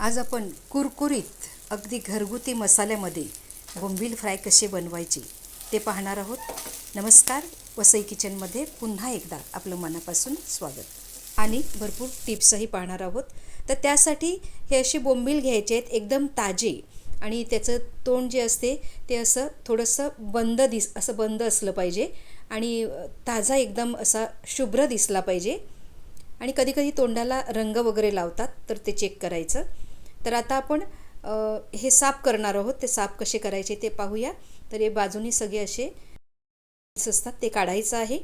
आज आपण कुरकुरीत अगदी घरगुती मसाल्यामध्ये बोंबील फ्राय कसे बनवायचे ते पाहणार आहोत. नमस्कार वसई किचनमध्ये पुन्हा एकदा आपलं मनापासून स्वागत. आणि भरपूर टिप्सही पाहणार आहोत. तर त्यासाठी हे असे बोंबील घ्यायचे आहेत एकदम ताजे आणि त्याचं तोंड जे असते ते असं थोडंसं बंद दिस असं बंद असलं पाहिजे आणि ताजा एकदम असा शुभ्र दिसला पाहिजे. आणि कधीकधी तोंडाला रंग वगैरे लावतात तर ते चेक करायचं. तर आता आपण हे साफ करणार आहोत. ते साफ कसे करायचे ते पाहूया. तर हे बाजूनी सगळे असे असतात ते काढायचं आहे.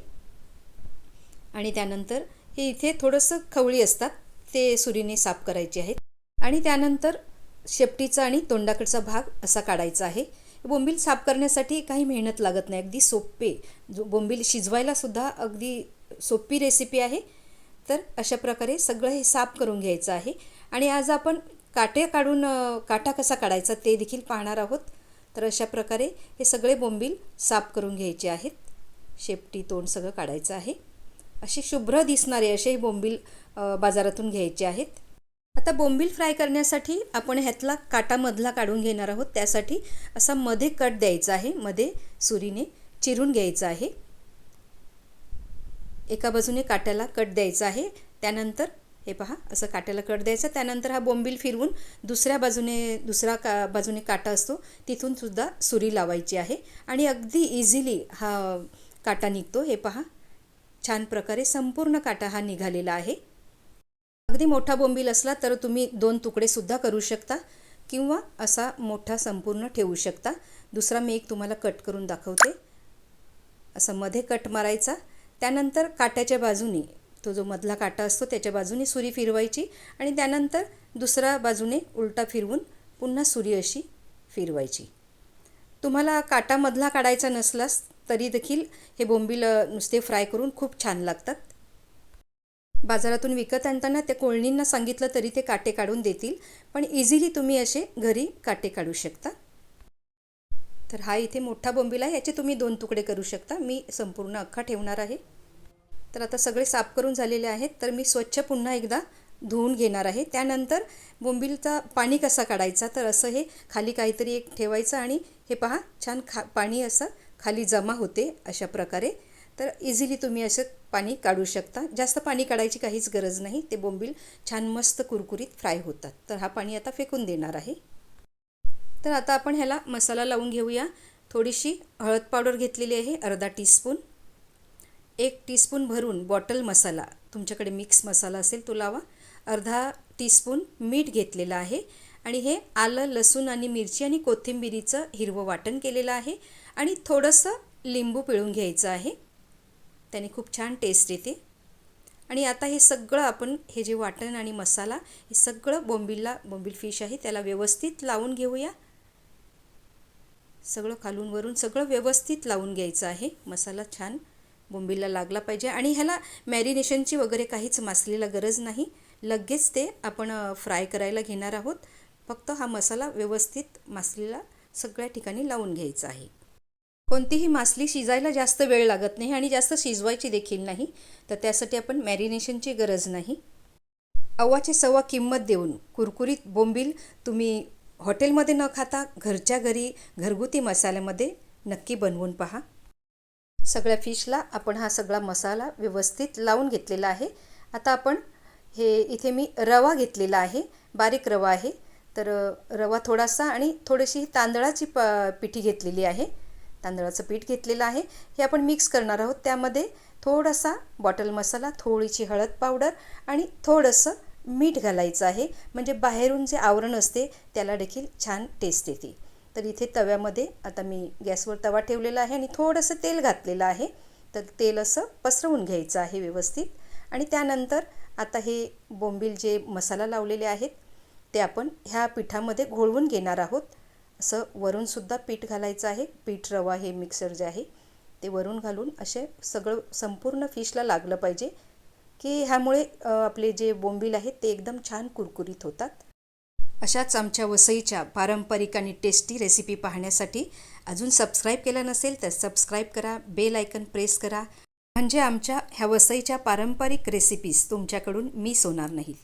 आणि त्यानंतर हे इथे थोडंसं खवळी असतात ते सुरीने साफ करायचे आहेत. आणि त्यानंतर शेपटीचा आणि तोंडाकडचा भाग असा काढायचा आहे. बोंबील साफ करण्यासाठी काही मेहनत लागत नाही. अगदी सोपे. जो बोंबील शिजवायलासुद्धा अगदी सोपी रेसिपी आहे. तर अशा प्रकारे सगळं हे साफ करून घ्यायचं आहे. आणि आज आपण काटे काढून काटा कसा काढायचा ते देखील पाहणार आहोत. तर अशा प्रकारे हे सगळे बोंबील साफ करून घ्यायचे आहेत. शेपटी तोंड सगळं काढायचं आहे. असे शुभ्र दिसणारे असे हे बोंबील बाजारातून घ्यायचे आहेत. आता बोंबील फ्राय करण्यासाठी आपण ह्यातला काटामधला काढून घेणार आहोत. त्यासाठी असा मध्ये कट द्यायचा आहे. मध्ये सुरीने चिरून घ्यायचा आहे. एका बाजूने काट्याला कट द्यायचा आहे. त्यानंतर हे पहा असं काट्याला कट द्यायचा. त्यानंतर हा बोंबील फिरवून दुसऱ्या बाजूने दुसरा का बाजूने काटा असतो तिथून सुद्धा सुरी लावायची आहे. आणि अगदी इझिली हा काटा निघतो. हे पहा छान प्रकारे संपूर्ण काटा हा निघालेला आहे. अगदी मोठा बोंबील असला तर तुम्ही दोन तुकडेसुद्धा करू शकता किंवा असा मोठा संपूर्ण ठेवू शकता. दुसरा मी एक तुम्हाला कट करून दाखवते. असं मध्ये कट मारायचा. त्यानंतर काट्याच्या बाजूने तो जो मधला काटा असतो त्याच्या बाजूने सुरी फिरवायची आणि त्यानंतर दुसऱ्या बाजूने उलटा फिरवून पुन्हा सुरी अशी फिरवायची. तुम्हाला काटामधला काढायचा नसलास तरी देखील हे बोंबील नुसते फ्राय करून खूप छान लागतात. बाजारातून विकत आणताना त्या कोळणींना सांगितलं तरी ते काटे काढून देतील पण इझिली तुम्ही असे घरी काटे काढू शकता. तर हा इथे मोठा बोंबील आहे याचे तुम्ही दोन तुकडे करू शकता. मी संपूर्ण अख्खा ठेवणार आहे. तर आता सगळे साफ करून झालेले आहेत. तर मी स्वच्छ पुन्हा एकदा धुवून घेणार आहे. त्यानंतर बोंबीलचा पाणी कसा काढायचा? तर असं हे खाली काहीतरी एक ठेवायचं आणि हे पहा छान खा पाणी असं खाली जमा होते अशा प्रकारे. तर इझिली तुम्ही असं पाणी काढू शकता. जास्त पाणी काढायची काहीच गरज नाही. ते बोंबील छान मस्त कुरकुरीत फ्राय होतात. तर हा पाणी आता फेकून देणार आहे. तर आता आपण ह्याला मसाला लावून घेऊया. थोडीशी हळद पावडर घेतलेली आहे अर्धा टीस्पून एक टीस्पून भरून बॉटल मसाला तुमच्याकडे मिक्स मसाला असेल तो लावा. अर्धा टीस्पून मीठ घेतलेलं आहे आणि हे आलं लसूण आणि मिरची आणि कोथिंबिरीचं हिरवं वाटण केलेलं आहे आणि थोडंसं लिंबू पिळून घ्यायचं आहे. त्याने खूप छान टेस्ट येते. आणि आता हे सगळं आपण हे जे वाटण आणि मसाला हे सगळं बोंबिलला बोंबील फिश आहे त्याला व्यवस्थित लावून घेऊया. सगळं खालून वरून सगळं व्यवस्थित लावून घ्यायचं आहे. मसाला छान बोंबीलला लागला पाहिजे. आणि ह्याला मॅरिनेशनची वगैरे काहीच मासलेला गरज नाही. लगेच ते आपण फ्राय करायला घेणार आहोत. फक्त हा मसाला व्यवस्थित मासलीला सगळ्या ठिकाणी लावून घ्यायचा आहे. कोणतीही मासली शिजायला जास्त वेळ लागत नाही आणि जास्त शिजवायची देखील नाही. तर त्यासाठी आपण मॅरिनेशनची गरज नाही. अव्वाचे सव्वा किंमत देऊन कुरकुरीत बोंबील तुम्ही हॉटेलमध्ये न खाता घरच्या घरी घरगुती मसाल्यामध्ये नक्की बनवून पहा. सगळ्या फिशला आपण हा सगळा मसाला व्यवस्थित लावून घेतलेला आहे. आता आपण हे इथे मी रवा घेतलेला आहे. बारीक रवा आहे. तर रवा थोडासा आणि थोडीशी ही तांदळाची प पिठी घेतलेली आहे. तांदळाचं पीठ घेतलेलं आहे. हे आपण मिक्स करणार आहोत. त्यामध्ये थोडासा बॉटल मसाला थोडीशी हळद पावडर आणि थोडंसं मीठ घालायचं आहे. म्हणजे बाहेरून जे आवरण असते त्याला देखील छान टेस्ट येते. तर इथे तव्यामध्ये आता मी गॅसवर तवा ठेवलेला आहे आणि थोडंसं तेल घातलेलं आहे. तर तेल असं पसरवून घ्यायचं आहे व्यवस्थित. आणि त्यानंतर आता हे बोंबील जे मसाला लावलेले आहेत ते आपण ह्या पिठामध्ये घोळवून घेणार आहोत. असं वरूनसुद्धा पीठ घालायचं आहे. पीठ रवा हे मिक्सर जे आहे ते वरून घालून असे सगळं संपूर्ण फिशला लागलं पाहिजे. की ह्यामुळे आपले जे बोंबील आहेत ते एकदम छान कुरकुरीत होतात. अशाच आमच्या वसईच्या पारंपरिक आणि टेस्टी रेसिपी पाहण्यासाठी अजून सबस्क्राईब केलं नसेल तर सबस्क्राईब करा बेल आयकन प्रेस करा. म्हणजे आमच्या ह्या वसईच्या पारंपरिक रेसिपीज तुमच्याकडून मिस होणार नाहीत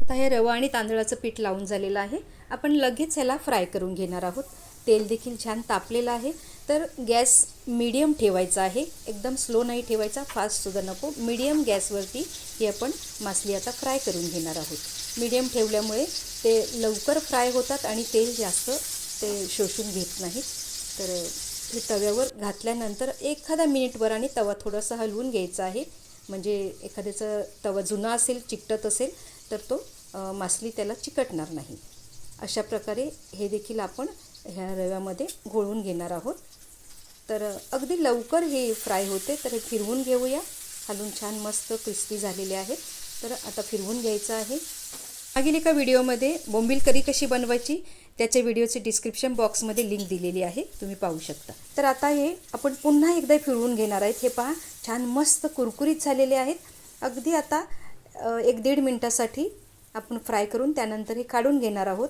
आता हे रवा आणि तांदळाचं पीठ लावून झालेलं आहे. आपण लगेच ह्याला फ्राय करून घेणार आहोत. तेल देखील छान तापलेलं आहे. तर गॅस मीडियम ठेवायचा आहे. एकदम स्लो नाही ठेवायचा. फास्टसुद्धा नको. मीडियम गॅसवरती ही आपण मासली आता फ्राय करून घेणार आहोत. मीडियम ठेवल्यामुळे ते लवकर फ्राय होतात आणि तेल जास्त ते शोषून घेत नाहीत. तर हे तव्यावर घातल्यानंतर एखादा मिनिटभर आणि तवा थोडासा हलवून घ्यायचा आहे. म्हणजे एखाद्याचा तवा जुना असेल चिकटत असेल तर तो मासली त्याला चिकटणार नाही. अशा प्रकारे हे देखील आपण ह्या रव्यामध्ये घोळून घेणार आहोत. तर अगदी लवकर हे फ्राय होते. तर हे फिरवून घेऊया. हलून छान मस्त क्रिस्पी झालेले आहेत. तर आता फिरवून घ्यायचं आहे. मागील एका व्हिडिओमध्ये बोंबील करी कशी बनवायची त्याच्या व्हिडिओची डिस्क्रिप्शन बॉक्समध्ये लिंक दिलेली आहे तुम्ही पाहू शकता. तर आता हे आपण पुन्हा एकदा फिरवून घेणार आहेत. हे पहा छान मस्त कुरकुरीत झालेले आहेत. अगदी आता एक दीड मिनटासाठी आपण फ्राय करून त्यानंतर हे काढून घेणार आहोत.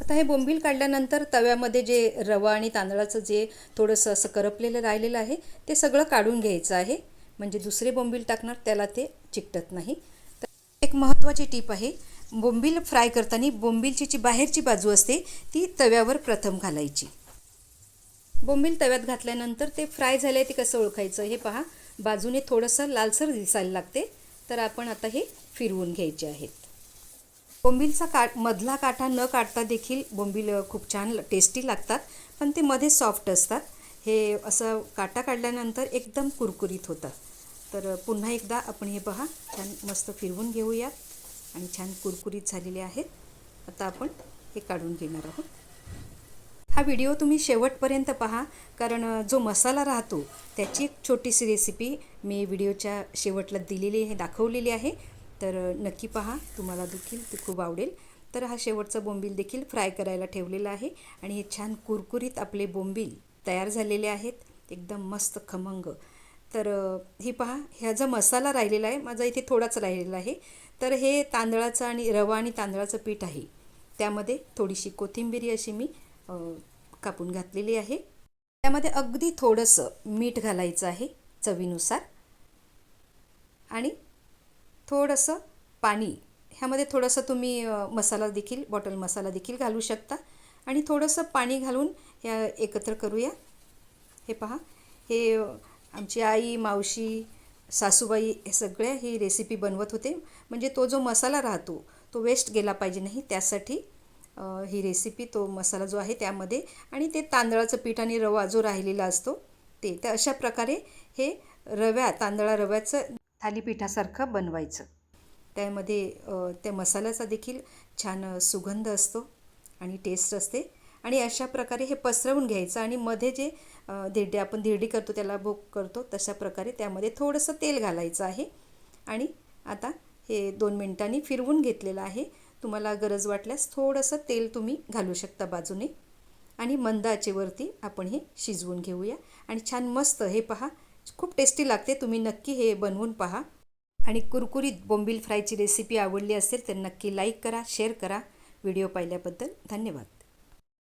आता हे बोंबील काढल्यानंतर तव्यामध्ये जे रवा आणि तांदळाचं जे थोडंसं असं करपलेलं राहिलेलं आहे ते सगळं काढून घ्यायचं आहे. म्हणजे दुसरे बोंबील टाकणार त्याला ते चिकटत नाही. तर एक महत्त्वाची टीप आहे बोंबील फ्राय करताना बोंबीलची जी बाहेरची बाजू असते ती तव्यावर प्रथम घालायची. बोंबील तव्यात घातल्यानंतर ते फ्राय झाले ते कसं ओळखायचं हे पहा. बाजूने थोडंसं लालसर दिसायला लागते. तर आपण आता हे फिरवून घ्यायचे आहेत. बोंबीलचा काट मधला काठा न काढता देखील बोंबील खूप छान टेस्टी लागतात पण ते मध्ये सॉफ्ट असतात. हे असं काटा काढल्यानंतर एकदम कुरकुरीत होतात तर पुन्हा एकदा आपण हे पहा. छान मस्त फिरवून घेऊयात. आणि छान कुरकुरीत झालेले आहेत. आता आपण हे काढून घेणार आहोत. हा व्हिडिओ तुम्ही शेवटपर्यंत पहा कारण जो मसाला राहतो त्याची एक छोटीशी रेसिपी मी व्हिडिओच्या शेवटला दिलेली आहे दाखवलेली आहे. तर नक्की पहा तुम्हाला देखील ते खूप आवडेल. तर हा शेवटचा बोंबील देखील फ्राय करायला ठेवलेला आहे आणि हे छान कुरकुरीत आपले बोंबील तयार झालेले आहेत. एकदम मस्त खमंग. तर ही हे पहा ह्या जो मसाला राहिलेला आहे माझा इथे थोडाच राहिलेला आहे. तर हे तांदळाचं आणि रवा आणि तांदळाचं पीठ आहे. त्यामध्ये थोडीशी कोथिंबिरी अशी मी कापून घातलेली आहे. त्यामध्ये अगदी थोडंसं मीठ घालायचं आहे चवीनुसार. आणि थोडंसं पाणी ह्यामध्ये थोडंसं तुम्ही मसाला देखील बॉटल मसाला देखील घालू शकता. आणि थोडंसं पाणी घालून ह्या एकत्र करूया. हे पहा हे आमची आई मावशी सासूबाई हे सगळ्या ही रेसिपी बनवत होते. म्हणजे तो जो मसाला राहतो तो वेस्ट गेला पाहिजे नाही त्यासाठी ही रेसिपी तो मसाला जो आहे त्यामध्ये. आणि ते तांदळाचं पीठ आणि रवा जो राहिलेला असतो ते तर अशा प्रकारे हे रव्या तांदळा रव्याचं थालीपीठासारखं बनवायचं. त्यामध्ये त्या मसाल्याचा देखील छान सुगंध असतो आणि टेस्ट असते. आणि अशा प्रकारे हे पसरवून घ्यायचं आणि मध्ये जे अ, धिरडे आपण धिरडी करतो त्याला भोग करतो तशा प्रकारे त्यामध्ये थोडंसं तेल घालायचं आहे. आणि आता हे दोन मिनटांनी फिरवून घेतलेलं आहे. तुम्हाला गरज वाटल्यास थोडंसं तेल तुम्ही घालू शकता बाजूने. आणि मंद आचेवरती आपण हे शिजवून घेऊया. आणि छान मस्त हे पहा. खूप टेस्टी लागते. तुम्ही नक्की हे बनवून पहा. आणि कुरकुरीत बोंबील फ्रायची रेसिपी आवडली असेल तर नक्की लाईक करा शेअर करा. व्हिडिओ पाहिल्याबद्दल धन्यवाद.